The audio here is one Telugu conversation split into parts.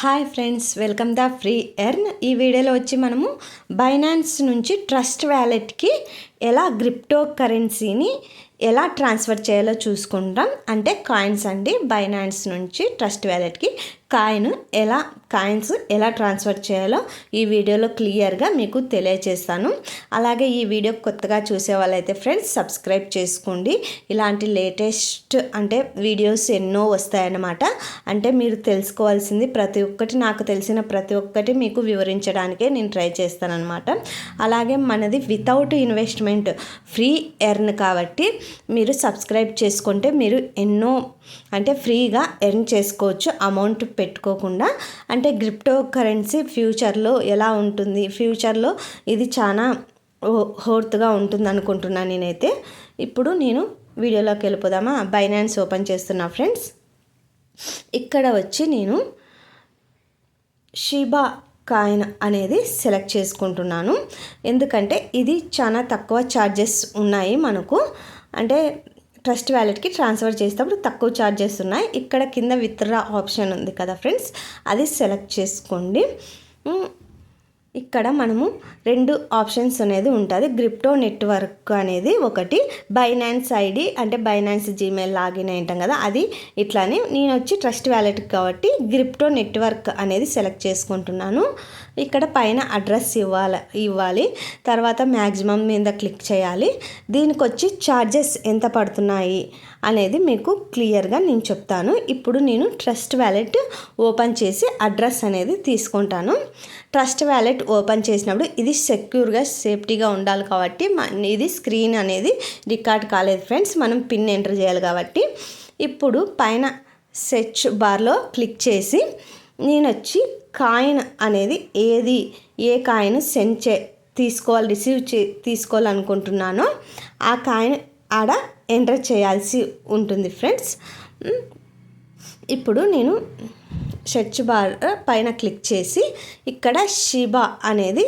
Hi friends welcome the free earn ఈ వీడియోలో వచ్చి మనము బైనాన్స్ నుంచి ట్రస్ట్ వ్యాలెట్కి ఎలా క్రిప్టో కరెన్సీని ఎలా ట్రాన్స్ఫర్ చేయాలో చూసుకుంటాం. అంటే కాయిన్స్ అండి బైనాన్స్ నుంచి ట్రస్ట్ వ్యాలెట్కి కాయిన్ ఎలా కాయిన్స్ ఎలా ట్రాన్స్ఫర్ చేయాలో ఈ వీడియోలో క్లియర్గా మీకు తెలియచేస్తాను. అలాగే ఈ వీడియో కొత్తగా చూసే వాళ్ళైతే ఫ్రెండ్స్ సబ్స్క్రైబ్ చేసుకోండి. ఇలాంటి లేటెస్ట్ అంటే వీడియోస్ ఎన్నో వస్తాయన్నమాట. అంటే మీరు తెలుసుకోవాల్సింది ప్రతి ఒక్కటి నాకు తెలిసిన ప్రతి ఒక్కటి మీకు వివరించడానికే నేను ట్రై చేస్తానన్నమాట. అలాగే మనది వితౌట్ ఇన్వెస్ట్మెంట్ ఫ్రీ ఎర్న్ కాబట్టి మీరు సబ్స్క్రైబ్ చేసుకుంటే మీరు ఎన్నో అంటే ఫ్రీగా ఎర్న్ చేసుకోవచ్చు. అమౌంట్ పెట్టుకోకుండా అంటే క్రిప్టో కరెన్సీ ఫ్యూచర్లో ఎలా ఉంటుంది? ఫ్యూచర్లో ఇది చాలా హోర్త్గా ఉంటుంది అనుకుంటున్నాను నేనైతే. ఇప్పుడు నేను వీడియోలోకి వెళ్ళిపోదామా? బైనాన్స్ ఓపెన్ చేస్తున్నా ఫ్రెండ్స్. ఇక్కడ వచ్చి నేను షీబా కాయిన్ అనేది సెలెక్ట్ చేసుకుంటున్నాను. ఎందుకంటే ఇది చాలా తక్కువ ఛార్జెస్ ఉన్నాయి మనకు. అంటే ట్రస్ట్ వ్యాలెట్కి ట్రాన్స్ఫర్ చేసేటప్పుడు తక్కువ ఛార్జెస్ ఉన్నాయి. ఇక్కడ కింద విత్డ్రా ఆప్షన్ ఉంది కదా ఫ్రెండ్స్. అది సెలెక్ట్ చేసుకోండి. ఇక్కడ మనము రెండు ఆప్షన్స్ అనేది ఉంటుంది. గ్రిప్టో నెట్వర్క్ అనేది ఒకటి బైనాన్స్ ఐడి అంటే బైనాన్స్ జీమెయిల్ లాగిన్ అయింటాం కదా అది ఇట్లానే నేను వచ్చి ట్రస్ట్ వ్యాలెట్ కాబట్టి గ్రిప్టో నెట్వర్క్ అనేది సెలెక్ట్ చేసుకుంటున్నాను. ఇక్కడ పైన అడ్రస్ ఇవ్వాలి ఇవ్వాలి. తర్వాత మ్యాక్సిమం మీద క్లిక్ చేయాలి. దీనికి వచ్చి ఛార్జెస్ ఎంత పడుతున్నాయి? అనేది మీకు క్లియర్గా నేను చెప్తాను. ఇప్పుడు నేను ట్రస్ట్ వ్యాలెట్ ఓపెన్ చేసి అడ్రస్ అనేది తీసుకుంటాను. ట్రస్ట్ వ్యాలెట్ ఓపెన్ చేసినప్పుడు ఇది సెక్యూర్గా సేఫ్టీగా ఉండాలి కాబట్టి ఇది స్క్రీన్ అనేది రికార్డ్ కాలేదు ఫ్రెండ్స్. మనం పిన్ ఎంటర్ చేయాలి కాబట్టి ఇప్పుడు పైన సెర్చ్ బార్లో క్లిక్ చేసి నేను వచ్చి కాయిన్ అనేది ఏది ఏ కాయిన్ సెండ్ చే తీసుకోవాలి రిసీవ్ చే తీసుకోవాలనుకుంటున్నానో ఆ కాయిన్ ఆడ ఎంటర్ చేయాల్సి ఉంటుంది ఫ్రెండ్స్. ఇప్పుడు నేను సెర్చ్ బార్ పైన క్లిక్ చేసి ఇక్కడ షీబా అనేది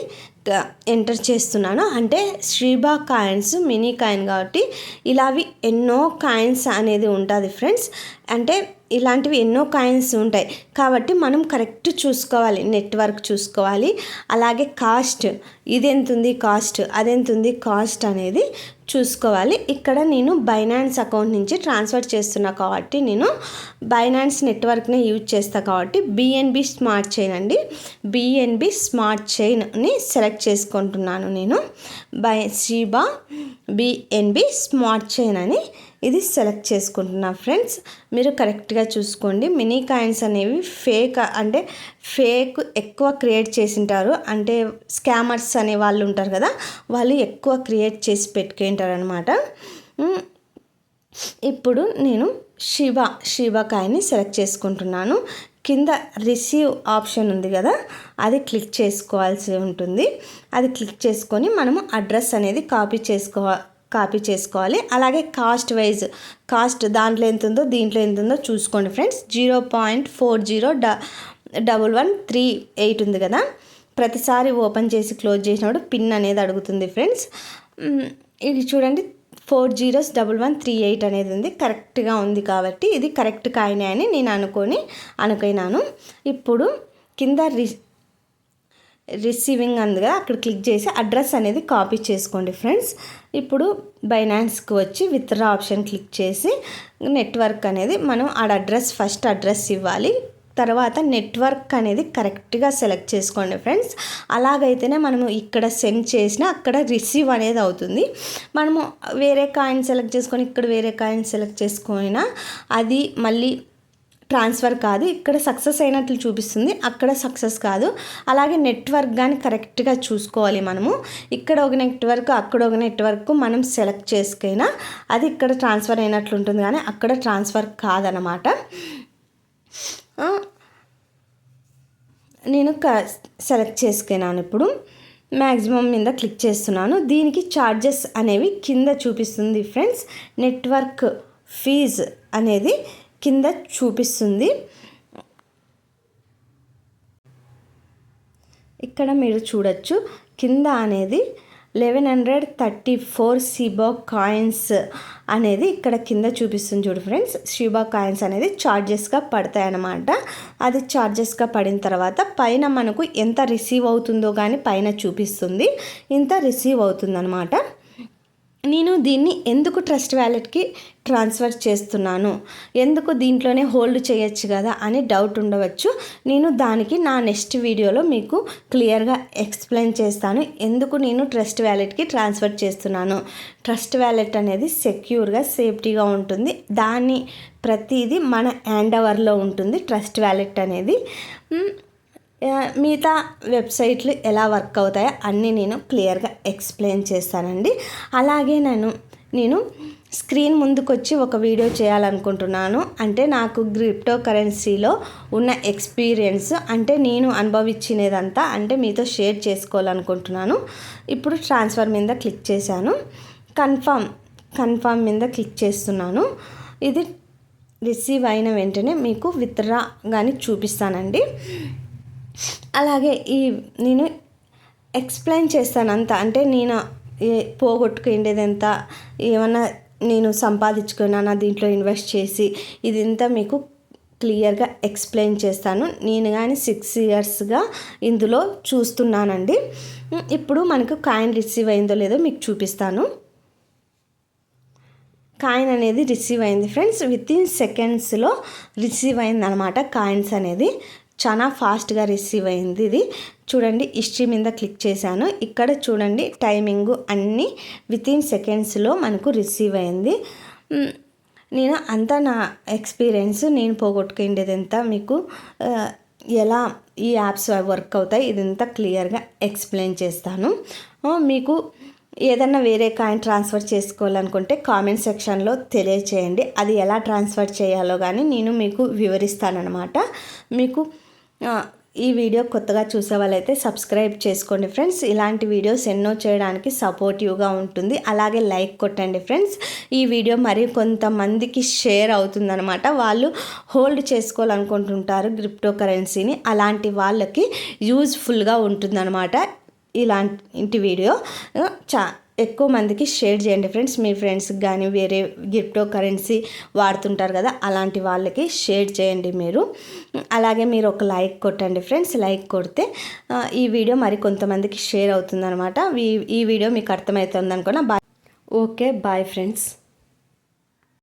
ఎంటర్ చేస్తున్నాను. అంటే శ్రీబా కాయిన్స్ మినీ కాయిన్ కాబట్టి ఇలావి ఎన్నో కాయిన్స్ అనేది ఉంటుంది ఫ్రెండ్స్. అంటే ఇలాంటివి ఎన్నో కాయిన్స్ ఉంటాయి. కాబట్టి మనం కరెక్ట్ చూసుకోవాలి. నెట్వర్క్ చూసుకోవాలి. అలాగే కాస్ట్ ఇది ఎంత ఉంది కాస్ట్ అదెంత ఉంది కాస్ట్ అనేది చూసుకోవాలి. ఇక్కడ నేను బైనాన్స్ అకౌంట్ నుంచి ట్రాన్స్ఫర్ చేస్తున్నా కాబట్టి నేను బైనాన్స్ నెట్వర్క్ని యూజ్ చేస్తాను కాబట్టి బిఎన్బి స్మార్ట్ చైన్ అండి. బిఎన్బి స్మార్ట్ చైన్ని సెలెక్ట్ చేసుకుంటున్నాను నేను. By Shiba BNB smart chain అని ఇది సెలెక్ట్ చేసుకుంటున్నా ఫ్రెండ్స్ మీరు కరెక్ట్గా చూసుకోండి. మినీ కాయిన్స్ అనేవి ఫేక్ అంటే ఫేక్ ఎక్కువ క్రియేట్ చేసింటారు. అంటే స్కామర్స్ అనే వాళ్ళు ఉంటారు కదా వాళ్ళు ఎక్కువ క్రియేట్ చేసి పెట్టుకుంటారు అనమాట ఇప్పుడు నేను శివ శివ కాయని సెలెక్ట్ చేసుకుంటున్నాను. కింద రిసీవ్ ఆప్షన్ ఉంది కదా అది క్లిక్ చేసుకోవాల్సి ఉంటుంది. అది క్లిక్ చేసుకొని మనము అడ్రస్ అనేది కాపీ చేసుకోవాలి కాపీ చేసుకోవాలి. అలాగే కాస్ట్ వైజ్ కాస్ట్ దాంట్లో ఎంత ఉందో దీంట్లో ఎంత ఉందో చూసుకోండి friends. Zero point four zero డ డబుల్ వన్ త్రీ ఎయిట్ ఉంది కదా. ప్రతిసారి ఓపెన్ చేసి క్లోజ్ చేసినప్పుడు పిన్ అనేది అడుగుతుంది ఫ్రెండ్స్. ఇది చూడండి. Four zeros double one three eight అనేది ఉంది. కరెక్ట్గా ఉంది కాబట్టి ఇది కరెక్ట్ కాయనే అని నేను అనుకొని అనుకున్నాను. ఇప్పుడు కింద రి రిసీవింగ్ అందుగా అక్కడ క్లిక్ చేసి అడ్రస్ అనేది కాపీ చేసుకోండి ఫ్రెండ్స్ ఇప్పుడు బైనాన్స్కి వచ్చి విత్డ్రా ఆప్షన్ క్లిక్ చేసి నెట్వర్క్ అనేది మనం ఆ అడ్రస్ ఫస్ట్ అడ్రస్ ఇవ్వాలి. తర్వాత నెట్వర్క్ అనేది కరెక్ట్గా సెలెక్ట్ చేసుకోండి ఫ్రెండ్స్ అలాగైతేనే మనము ఇక్కడ సెండ్ చేసినా అక్కడ రిసీవ్ అనేది అవుతుంది. మనము వేరే కాయిన్ సెలెక్ట్ చేసుకొని ఇక్కడ వేరే కాయిన్ సెలెక్ట్ చేసుకున్నా అది మళ్ళీ ట్రాన్స్ఫర్ కాదు ఇక్కడ సక్సెస్ అయినట్లు చూపిస్తుంది అక్కడ సక్సెస్ కాదు. అలాగే నెట్వర్క్ కానీ కరెక్ట్గా చూసుకోవాలి మనము. ఇక్కడ ఒక నెట్వర్క్ అక్కడ ఒక నెట్వర్క్ మనం సెలెక్ట్ చేసుకైనా అది ఇక్కడ ట్రాన్స్ఫర్ అయినట్లు ఉంటుంది కానీ అక్కడ ట్రాన్స్ఫర్ కాదనమాట నేను క సెలెక్ట్ చేసుకున్నాను ఇప్పుడు. మ్యాక్సిమం మీద క్లిక్ చేస్తున్నాను. దీనికి ఛార్జెస్ అనేవి కింద చూపిస్తుంది ఫ్రెండ్స్. నెట్వర్క్ ఫీజ్ అనేది కింద చూపిస్తుంది. ఇక్కడ మీరు చూడొచ్చు. కింద అనేది eleven hundred thirty four Shiba coins అనేది ఇక్కడ కింద చూపిస్తుంది చూడు ఫ్రెండ్స్. షిబా కాయిన్స్ అనేది ఛార్జెస్గా పడతాయి అన్నమాట అది ఛార్జెస్గా పడిన తర్వాత పైన మనకు ఎంత రిసీవ్ అవుతుందో కానీ పైన చూపిస్తుంది. ఇంత రిసీవ్ అవుతుందన్నమాట. నేను దీన్ని ఎందుకు ట్రస్ట్ వ్యాలెట్కి ట్రాన్స్ఫర్ చేస్తున్నాను? ఎందుకు దీంట్లోనే హోల్డ్ చేయొచ్చు కదా అని డౌట్ ఉండవచ్చు. నేను దానికి నా నెక్స్ట్ వీడియోలో మీకు క్లియర్గా ఎక్స్ప్లెయిన్ చేస్తాను ఎందుకు నేను ట్రస్ట్ వ్యాలెట్కి ట్రాన్స్ఫర్ చేస్తున్నాను. ట్రస్ట్ వ్యాలెట్ అనేది సెక్యూర్గా సేఫ్టీగా ఉంటుంది. దాన్ని ప్రతిదీ మన హ్యాండ్ ఓవర్లో ఉంటుంది ట్రస్ట్ వ్యాలెట్ అనేది. మిగతా వెబ్సైట్లు ఎలా వర్క్ అవుతాయో అన్నీ నేను క్లియర్గా ఎక్స్ప్లెయిన్ చేస్తానండి. అలాగే నేను నేను స్క్రీన్ ముందుకొచ్చి ఒక వీడియో చేయాలనుకుంటున్నాను. అంటే నాకు క్రిప్టో కరెన్సీలో ఉన్న ఎక్స్పీరియన్స్ అంటే నేను అనుభవించినదంతా అంటే మీతో షేర్ చేసుకోవాలనుకుంటున్నాను. ఇప్పుడు ట్రాన్స్ఫర్ మీద క్లిక్ చేశాను. కన్ఫామ్ కన్ఫామ్ మీద క్లిక్ చేస్తున్నాను. ఇది రిసీవ్ అయిన వెంటనే మీకు విత్డ్రా కానీ చూపిస్తానండి. అలాగే ఈ నేను ఎక్స్ప్లెయిన్ చేస్తాను అంత. అంటే నేను పోగొట్టుకుండేది ఎంత ఏమన్నా నేను సంపాదించుకున్నానా దీంట్లో ఇన్వెస్ట్ చేసి ఇదంతా మీకు క్లియర్గా ఎక్స్ప్లెయిన్ చేస్తాను. నేను కానీ సిక్స్ ఇయర్స్గా ఇందులో చూస్తున్నానండి. ఇప్పుడు మనకు కాయిన్ రిసీవ్ అయిందో లేదో మీకు చూపిస్తాను. కాయిన్ అనేది రిసీవ్ అయింది ఫ్రెండ్స్ విత్ ఇన్ సెకండ్స్లో రిసీవ్ అయింది అనమాట కాయిన్స్ అనేది. చాలా ఫాస్ట్గా రిసీవ్ అయింది ఇది. చూడండి హిస్టరీ మీద క్లిక్ చేశాను. ఇక్కడ చూడండి టైమింగ్ అన్నీ వితిన్ సెకండ్స్లో మనకు రిసీవ్ అయింది. నేను అంతా నా ఎక్స్పీరియన్స్ నేను పోగొట్టుకుండేది ఎంత మీకు ఎలా ఈ యాప్స్ వర్క్ అవుతాయి ఇదంతా క్లియర్గా ఎక్స్ప్లెయిన్ చేస్తాను. మీకు ఏదన్నా వేరే కాయిన్ ట్రాన్స్ఫర్ చేసుకోవాలనుకుంటే కామెంట్ సెక్షన్లో తెలియచేయండి. అది ఎలా ట్రాన్స్ఫర్ చేయాలో కానీ నేను మీకు వివరిస్తానమాట మీకు ఈ వీడియో కొత్తగా చూసే వాళ్ళైతే సబ్స్క్రైబ్ చేసుకోండి ఫ్రెండ్స్. ఇలాంటి వీడియోస్ ఎన్నో చేయడానికి సపోర్టివ్గా ఉంటుంది. అలాగే లైక్ కొట్టండి ఫ్రెండ్స్. ఈ వీడియో మరి కొంతమందికి షేర్ అవుతుందనమాట వాళ్ళు హోల్డ్ చేసుకోవాలనుకుంటుంటారు క్రిప్టో కరెన్సీని అలాంటి వాళ్ళకి యూజ్ఫుల్గా ఉంటుందన్నమాట ఇలాంటి వీడియో. చా ఎక్కువ మందికి షేర్ చేయండి ఫ్రెండ్స్. మీ ఫ్రెండ్స్కి కానీ వేరే గిఫ్టో కరెన్సీ వాడుతుంటారు కదా అలాంటి వాళ్ళకి షేర్ చేయండి మీరు. అలాగే మీరు ఒక లైక్ కొట్టండి ఫ్రెండ్స్. లైక్ కొడితే ఈ వీడియో మరి కొంతమందికి షేర్ అవుతుందన్నమాట. ఈ వీడియో మీకు అర్థమవుతుంది అనుకున్నా బాయ్ ఓకే బాయ్ ఫ్రెండ్స్.